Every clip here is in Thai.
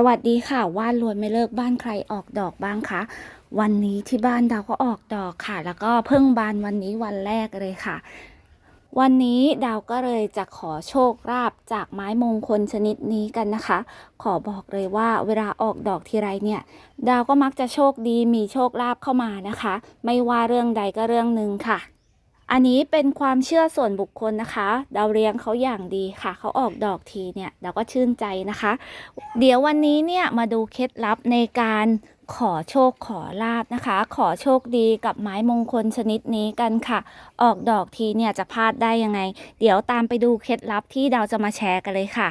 สวัสดีค่ะว่านรวยไม่เลิกบ้านใครออกดอกบ้างคะวันนี้ที่บ้านดาวก็ออกดอกค่ะ แล้วก็เพิ่งบานวันนี้วันแรกเลยค่ะ วันนี้ดาวก็เลยจะขอโชคลาภจากไม้มงคลชนิดนี้กันนะคะ ขอบอกเลยว่าเวลาออกดอกทีไรเนี่ย ดาวก็มักจะโชคดีมีโชคลาภเข้ามานะคะ ไม่ว่าเรื่องใดก็เรื่องหนึ่งค่ะ อันนี้เป็นความเชื่อส่วนบุคคลนะคะ ดาวเรียงเขาอย่างดีค่ะ เขาออกดอกทีเนี่ยเดาก็ชื่นใจนะคะ เดี๋ยววันนี้เนี่ยมาดูเคล็ดลับในการขอโชคขอลาบนะคะ ขอโชคดีกับไม้มงคลชนิดนี้กันค่ะ ออกดอกทีเนี่ยจะพลาดได้ยังไง เดี๋ยวตามไปดูเคล็ดลับที่ดาวจะมาแชร์กันเลยค่ะ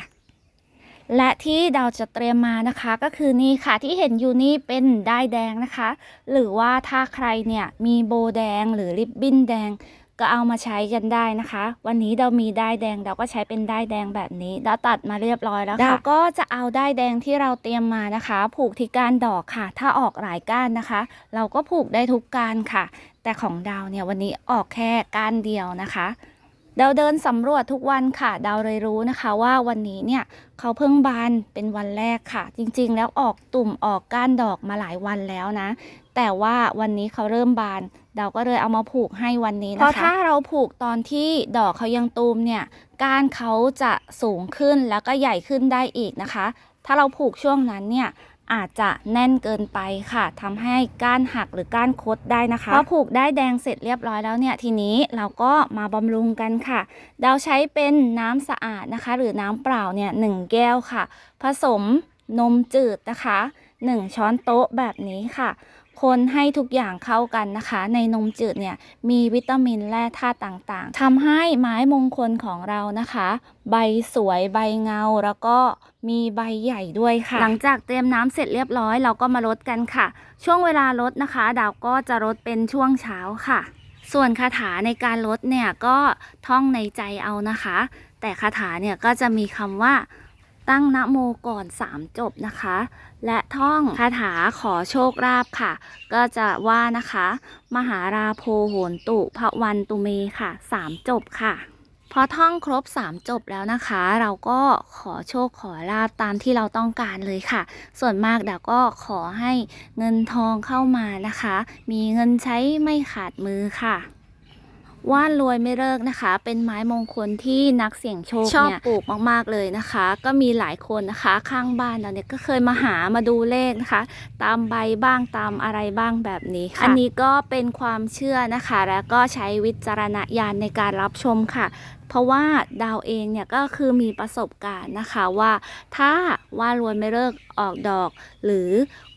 และที่ดาวจะเตรียมมานะคะก็คือนี่ค่ะที่เห็นอยู่นี่เป็นได้ายแดงนะคะ หรือว่าถ้าใครเนี่ยมีโบแดงหรือริบบิ้นแดง ก็เอามาใช้กันได้นะคะ วันนี้เรามีได้แดงเราก็ใช้เป็นได้แดงแบบนี้เราตัดมาเรียบร้อยแล้วค่ะเราก็จะเอาได้แดงที่เราเตรียมมานะคะ ผูกที่ก้านดอกค่ะ ถ้าออกหลายก้านนะคะ เราก็ผูกได้ทุกก้านค่ะ แต่ของดาวเนี่ยวันนี้ออกแค่ก้านเดียวนะคะ ดาวเดินสำรวจทุกวันค่ะ ดาวเลยรู้นะคะว่าวันนี้เนี่ยเขาเพิ่งบานเป็นวันแรกค่ะ จริงๆ แล้วออกตุ่มออกก้านดอกมาหลายวันแล้วนะ แต่ว่าวันนี้เขาเริ่มบาน ดาวก็เลยเอามาผูกให้วันนี้นะคะเพราะถ้าเราผูกตอนที่ดอกเขายังตูมเนี่ยก้านเขาจะสูงขึ้นแล้วก็ใหญ่ขึ้นได้อีกนะคะ ถ้าเราผูกช่วงนั้นเนี่ย อาจจะแน่นเกินไปค่ะทำให้ก้านหักหรือก้านคดได้นะคะพอผูกได้แดงเสร็จเรียบร้อยแล้วเนี่ยทีนี้เราก็มาบำรุงกันค่ะ เราใช้เป็นน้ำสะอาดนะคะ หรือน้ำเปล่าเนี่ยหนึ่งแก้วค่ะ ผสมนมจืดนะคะหนึ่งช้อนโต๊ะแบบนี้ค่ะ คนให้ทุกอย่างเข้ากันนะคะ ในนมจืดเนี่ยมีวิตามินแร่ธาตุต่างๆทำให้ไม้มงคลของเรานะคะ ใบสวยใบเงาแล้วก็มีใบใหญ่ด้วยค่ะ หลังจากเตรียมน้ำเสร็จเรียบร้อยเราก็มาลดกันค่ะ ช่วงเวลาลดนะคะ ดาวก็จะลดเป็นช่วงเช้าค่ะ ส่วนคาถาในการลดเนี่ยก็ท่องในใจเอานะคะ แต่คาถาเนี่ยก็จะมีคำว่า ตั้งนะโมก่อน 3 จบนะคะ และท่องคาถาขอโชคลาภค่ะ ก็จะว่านะคะ มหาราโพโหนตุพระวันตุเมค่ะ 3 จบค่ะพอท่องครบ 3 จบแล้วนะคะ เราก็ขอโชคขอลาบตามที่เราต้องการเลยค่ะ ส่วนมากเดาก็ขอให้เงินทองเข้ามานะคะ มีเงินใช้ไม่ขาดมือค่ะ ว่านรวยไม่เลิกนะคะ เป็นไม้มงคลที่นักเสี่ยงโชคเนี่ยปลูกมากๆเลยนะคะ ก็มีหลายคนนะคะข้างบ้านเราเนี่ยก็เคยมาหามาดูเลขนะคะ ตามใบบ้างตามอะไรบ้างแบบนี้ค่ะอันนี้ก็เป็นความเชื่อนะคะ แล้วก็ใช้วิจารณญาณในการรับชมค่ะเพราะว่าดาวเองเนี่ยก็คือมีประสบการณ์นะคะว่าถ้าว่ารวยไม่เลิกออกดอก หรือ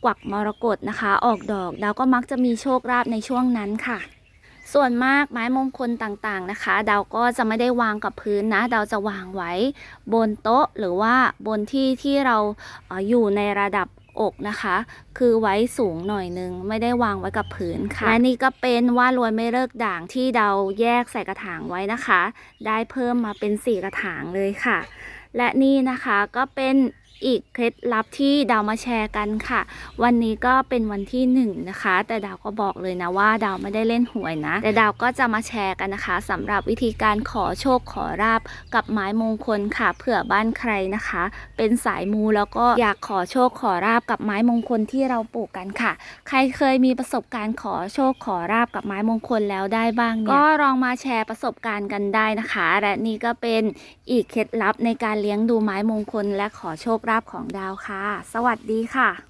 กวักมรกตนะคะ ออกดอกดาวก็มักจะมีโชคลาภในช่วงนั้นค่ะ ส่วนมากไม้มงคลต่างๆนะคะ ดาวก็จะไม่ได้วางกับพื้นนะ ดาวจะวางไว้บนโต๊ะหรือว่าบนที่ที่เราเออยู่ในระดับอกนะคะ คือไว้สูงหน่อยนึง ไม่ได้วางไว้กับพื้นค่ะ และนี่ก็เป็นว่ารวยไม่เลิกด่างที่เดาแยกใส่กระถางไว้นะคะ ได้เพิ่มมาเป็นสี่กระถางเลยค่ะ และนี่นะคะก็เป็น อีกเคล็ดลับที่ดาวมาแชร์กันค่ะ วันนี้ก็เป็นวันที่หนึ่งนะคะ แต่ดาวก็บอกเลยนะว่าดาวไม่ได้เล่นหวยนะ แต่ดาวก็จะมาแชร์กันนะคะสำหรับวิธีการขอโชคขอราบกับไม้มงคลค่ะเผื่อบ้านใครนะคะ เป็นสายมูแล้วก็อยากขอโชคขอราบกับไม้มงคลที่เราปลูกกันค่ะ ใครเคยมีประสบการณ์ขอโชคขอราบกับไม้มงคลแล้วได้บ้างเนี่ยก็ลองมาแชร์ประสบการณ์กันได้นะคะ และนี่ก็เป็นอีกเคล็ดลับในการเลี้ยงดูไม้มงคลและขอโชคราบของดาวค่ะ สวัสดีค่ะ